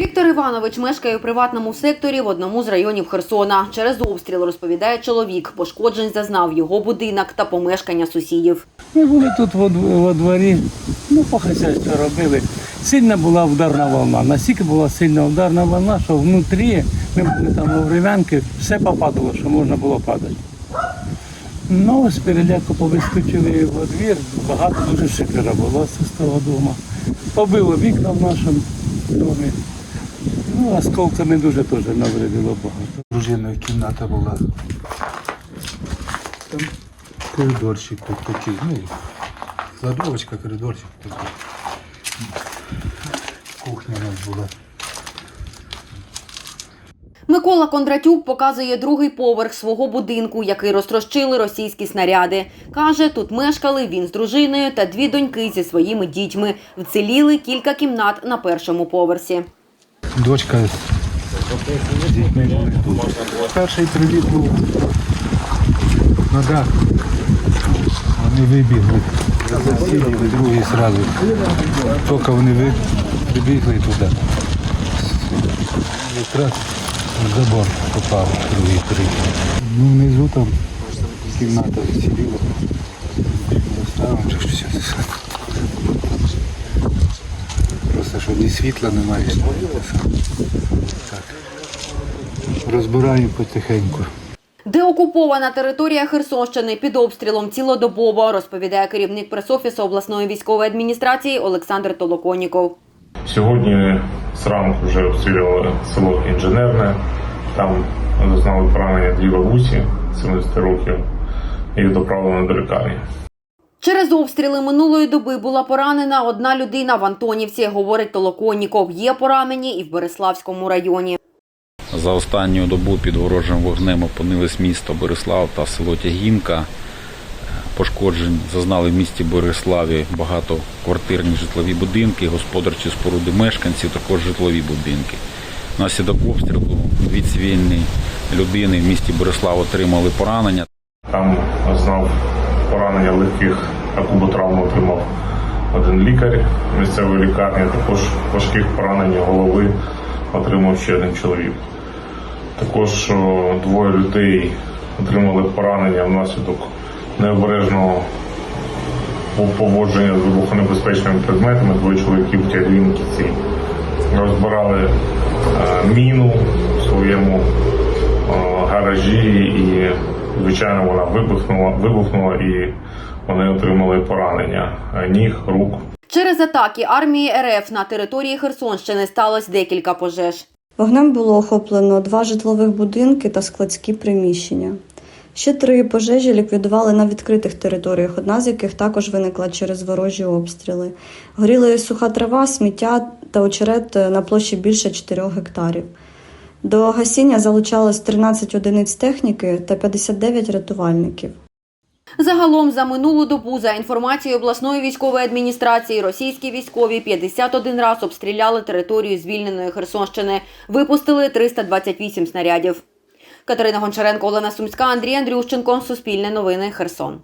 Віктор Іванович мешкає у приватному секторі в одному з районів Херсона. Через обстріл розповідає чоловік. Пошкоджень зазнав його будинок та помешкання сусідів. Ми були тут во, во дворі, ну, по хазяйству робили. Сильна була ударна волна. Настільки була сильна ударна волна, що внутрі, ми були там у врем'янки, все попадало, що можна було падати. Ну, з переляку повискочили во двір, багато дуже шикера було з того дому. Побило вікна в нашому домі. Ну, осколками дуже теж навредило багато. Дружиною кімната була. Там коридорчик тут такий, ну, кладовочка, коридорчик такий. Кухня у нас була. Микола Кондратюк показує другий поверх свого будинку, який розтрощили російські снаряди. Каже, тут мешкали він з дружиною та дві доньки зі своїми дітьми. Вціліли кілька кімнат на першому поверсі. Дочка з дітьми тут. Перший приліт був на дах. Вони вибігли. Засіли, другий зразу. Тільки вони прибігли туди. Забор попав другий приліт. Ну, внизу там кімната вціліла. Доставимо ж все. Просто що ні світла немає. Так. Розбираємо потихеньку. Деокупована територія Херсонщини під обстрілом цілодобово, розповідає керівник пресофісу обласної військової адміністрації Олександр Толоконіков. Сьогодні зранку вже обстрілювали село Інженерне. Там зазнали поранення дві бабусі 70 років. Їх доправлено до лікарні. Через обстріли минулої доби була поранена одна людина в Антонівці, говорить Толоконніков. Є поранені і в Береславському районі. За останню добу під ворожим вогнем опинились місто Борислав та село Тягінка. Пошкоджень зазнали в місті Бориславі багатоквартирні житлові будинки, господарчі споруди мешканців, також житлові будинки. Внаслідок обстрілу дві цивільні людини в місті Борислав отримали поранення. Там зазнав поранення легких акуботравму отримав один лікар місцевої лікарні. Також важких поранень голови отримав ще один чоловік. Також двоє людей отримали поранення внаслідок необережного поводження з вибухонебезпечними предметами. Двоє чоловіків в розбирали е, міну в своєму е, гаражі і, звичайно, вона вибухнула, вибухнула і вони отримали поранення ніг, рук. Через атаки армії РФ на території Херсонщини сталося декілька пожеж. Вогнем було охоплено два житлових будинки та складські приміщення. Ще три пожежі ліквідували на відкритих територіях, одна з яких також виникла через ворожі обстріли. Горіли суха трава, сміття та очерет на площі більше 4 гектарів. До гасіння залучалось 13 одиниць техніки та 59 рятувальників. Загалом за минулу добу, за інформацією обласної військової адміністрації, російські військові 51 раз обстріляли територію звільненої Херсонщини, випустили 328 снарядів. Катерина Гончаренко, Олена Сумська, Андрій Андрющенко. Суспільне новини. Херсон.